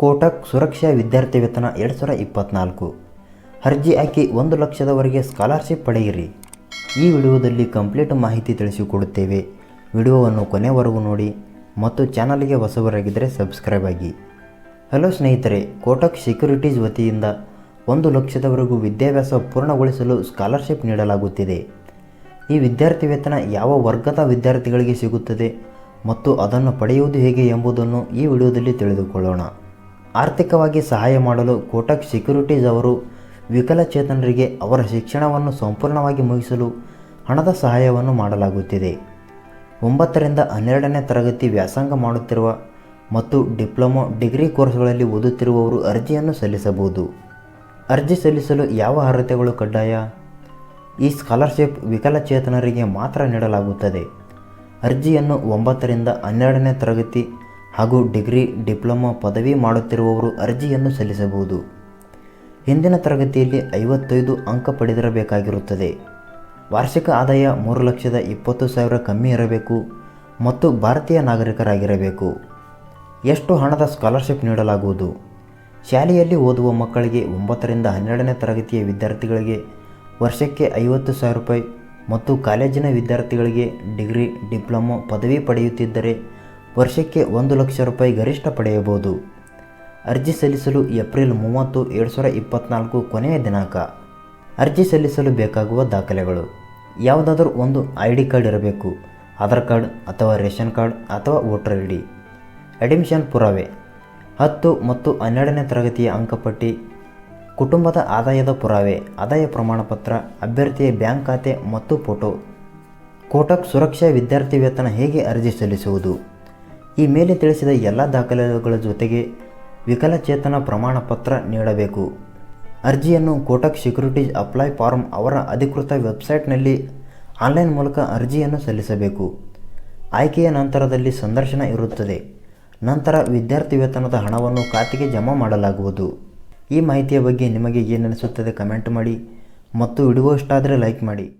ಕೋಟಕ್ ಸುರಕ್ಷಾ ವಿದ್ಯಾರ್ಥಿ ವೇತನ ಎರಡು ಸಾವಿರ ಇಪ್ಪತ್ತ್ನಾಲ್ಕು ಅರ್ಜಿ ಹಾಕಿ ಒಂದು ಲಕ್ಷದವರೆಗೆ ಸ್ಕಾಲರ್ಶಿಪ್ ಪಡೆಯಿರಿ. ಈ ವಿಡಿಯೋದಲ್ಲಿ ಕಂಪ್ಲೀಟ್ ಮಾಹಿತಿ ತಿಳಿಸಿಕೊಡುತ್ತೇವೆ. ವಿಡಿಯೋವನ್ನು ಕೊನೆವರೆಗೂ ನೋಡಿ ಮತ್ತು ಚಾನಲ್ಗೆ ಹೊಸವರಾಗಿದ್ದರೆ ಸಬ್ಸ್ಕ್ರೈಬ್ ಆಗಿ. ಹಲೋ ಸ್ನೇಹಿತರೆ, ಕೋಟಕ್ ಸೆಕ್ಯೂರಿಟೀಸ್ ವತಿಯಿಂದ ಒಂದು ಲಕ್ಷದವರೆಗೂ ವಿದ್ಯಾಭ್ಯಾಸ ಪೂರ್ಣಗೊಳಿಸಲು ಸ್ಕಾಲರ್ಶಿಪ್ ನೀಡಲಾಗುತ್ತಿದೆ. ಈ ವಿದ್ಯಾರ್ಥಿ ವೇತನ ಯಾವ ವರ್ಗದ ವಿದ್ಯಾರ್ಥಿಗಳಿಗೆ ಸಿಗುತ್ತದೆ ಮತ್ತು ಅದನ್ನು ಪಡೆಯುವುದು ಹೇಗೆ ಎಂಬುದನ್ನು ಈ ವಿಡಿಯೋದಲ್ಲಿ ತಿಳಿದುಕೊಳ್ಳೋಣ. ಆರ್ಥಿಕವಾಗಿ ಸಹಾಯ ಮಾಡಲು ಕೋಟಕ್ ಸೆಕ್ಯುರಿಟೀಸ್ ಅವರು ವಿಕಲಚೇತನರಿಗೆ ಅವರ ಶಿಕ್ಷಣವನ್ನು ಸಂಪೂರ್ಣವಾಗಿ ಮುಗಿಸಲು ಹಣದ ಸಹಾಯವನ್ನು ಮಾಡಲಾಗುತ್ತಿದೆ. ಒಂಬತ್ತರಿಂದ ಹನ್ನೆರಡನೇ ತರಗತಿ ವ್ಯಾಸಂಗ ಮಾಡುತ್ತಿರುವ ಮತ್ತು ಡಿಪ್ಲೊಮೊ ಡಿಗ್ರಿ ಕೋರ್ಸ್ಗಳಲ್ಲಿ ಓದುತ್ತಿರುವವರು ಅರ್ಜಿಯನ್ನು ಸಲ್ಲಿಸಬಹುದು. ಅರ್ಜಿ ಸಲ್ಲಿಸಲು ಯಾವ ಅರ್ಹತೆಗಳು ಕಡ್ಡಾಯ? ಈ ಸ್ಕಾಲರ್ಶಿಪ್ ವಿಕಲಚೇತನರಿಗೆ ಮಾತ್ರ ನೀಡಲಾಗುತ್ತದೆ. ಅರ್ಜಿಯನ್ನು ಒಂಬತ್ತರಿಂದ ಹನ್ನೆರಡನೇ ತರಗತಿ ಹಾಗೂ ಡಿಗ್ರಿ, ಡಿಪ್ಲೊಮಾ ಪದವಿ ಮಾಡುತ್ತಿರುವವರು ಅರ್ಜಿಯನ್ನು ಸಲ್ಲಿಸಬಹುದು. ಹಿಂದಿನ ತರಗತಿಯಲ್ಲಿ ಐವತ್ತೈದು ಅಂಕ ಪಡೆದಿರಬೇಕಾಗಿರುತ್ತದೆ. ವಾರ್ಷಿಕ ಆದಾಯ ಮೂರು ಲಕ್ಷದ ಇಪ್ಪತ್ತು ಸಾವಿರ ಕಮ್ಮಿ ಇರಬೇಕು ಮತ್ತು ಭಾರತೀಯ ನಾಗರಿಕರಾಗಿರಬೇಕು. ಎಷ್ಟು ಹಣದ ಸ್ಕಾಲರ್ಶಿಪ್ ನೀಡಲಾಗುವುದು? ಶಾಲೆಯಲ್ಲಿ ಓದುವ ಮಕ್ಕಳಿಗೆ ಒಂಬತ್ತರಿಂದ ಹನ್ನೆರಡನೇ ತರಗತಿಯ ವಿದ್ಯಾರ್ಥಿಗಳಿಗೆ ವರ್ಷಕ್ಕೆ ಐವತ್ತು ಸಾವಿರ ರೂಪಾಯಿ ಮತ್ತು ಕಾಲೇಜಿನ ವಿದ್ಯಾರ್ಥಿಗಳಿಗೆ ಡಿಗ್ರಿ, ಡಿಪ್ಲೊಮೊ ಪದವಿ ಪಡೆಯುತ್ತಿದ್ದರೆ ವರ್ಷಕ್ಕೆ ಒಂದು ಲಕ್ಷ ರೂಪಾಯಿ ಗರಿಷ್ಠ ಪಡೆಯಬಹುದು. ಅರ್ಜಿ ಸಲ್ಲಿಸಲು ಏಪ್ರಿಲ್ ಮೂವತ್ತು, ಎರಡು ಸಾವಿರ ಇಪ್ಪತ್ತ್ನಾಲ್ಕು ಕೊನೆಯ ದಿನಾಂಕ. ಅರ್ಜಿ ಸಲ್ಲಿಸಲು ಬೇಕಾಗುವ ದಾಖಲೆಗಳು. ಯಾವುದಾದರೂ ಒಂದು ಐ ಡಿ ಕಾರ್ಡ್ ಇರಬೇಕು. ಆಧಾರ್ ಕಾರ್ಡ್ ಅಥವಾ ರೇಷನ್ ಕಾರ್ಡ್ ಅಥವಾ ವೋಟರ್ ಐ ಡಿ. ಅಡ್ಮಿಷನ್ ಪುರಾವೆ. ಹತ್ತು ಮತ್ತು ಹನ್ನೆರಡನೇ ತರಗತಿಯ ಅಂಕಪಟ್ಟಿ ಕುಟುಂಬದ ಆದಾಯದ ಪುರಾವೆ, ಆದಾಯ ಪ್ರಮಾಣಪತ್ರ, ಅಭ್ಯರ್ಥಿಯ ಬ್ಯಾಂಕ್ ಖಾತೆ ಮತ್ತು ಫೋಟೋ. ಕೋಟಕ್ ಸುರಕ್ಷಾ ವಿದ್ಯಾರ್ಥಿ ವೇತನ ಹೇಗೆ ಅರ್ಜಿ ಸಲ್ಲಿಸುವುದು? ಈ ಮೇಲೆ ತಿಳಿಸಿದ ಎಲ್ಲ ದಾಖಲೆಗಳ ಜೊತೆಗೆ ವಿಕಲಚೇತನ ಪ್ರಮಾಣ ಪತ್ರ ನೀಡಬೇಕು. ಅರ್ಜಿಯನ್ನು ಕೋಟಕ್ ಸೆಕ್ಯೂರಿಟೀಸ್ ಅಪ್ಲೈ ಫಾರ್ಮ್ ಅವರ ಅಧಿಕೃತ ವೆಬ್ಸೈಟ್ನಲ್ಲಿ ಆನ್ಲೈನ್ ಮೂಲಕ ಅರ್ಜಿಯನ್ನು ಸಲ್ಲಿಸಬೇಕು. ಆಯ್ಕೆಯ ನಂತರದಲ್ಲಿ ಸಂದರ್ಶನ ಇರುತ್ತದೆ. ನಂತರ ವಿದ್ಯಾರ್ಥಿ ವೇತನದ ಹಣವನ್ನು ಖಾತೆಗೆ ಜಮಾ ಮಾಡಲಾಗುವುದು. ಈ ಮಾಹಿತಿಯ ಬಗ್ಗೆ ನಿಮಗೆ ಏನನಿಸುತ್ತದೆ ಕಮೆಂಟ್ ಮಾಡಿ ಮತ್ತು ವಿಡಿಯೋ ಇಷ್ಟ ಲೈಕ್ ಮಾಡಿ.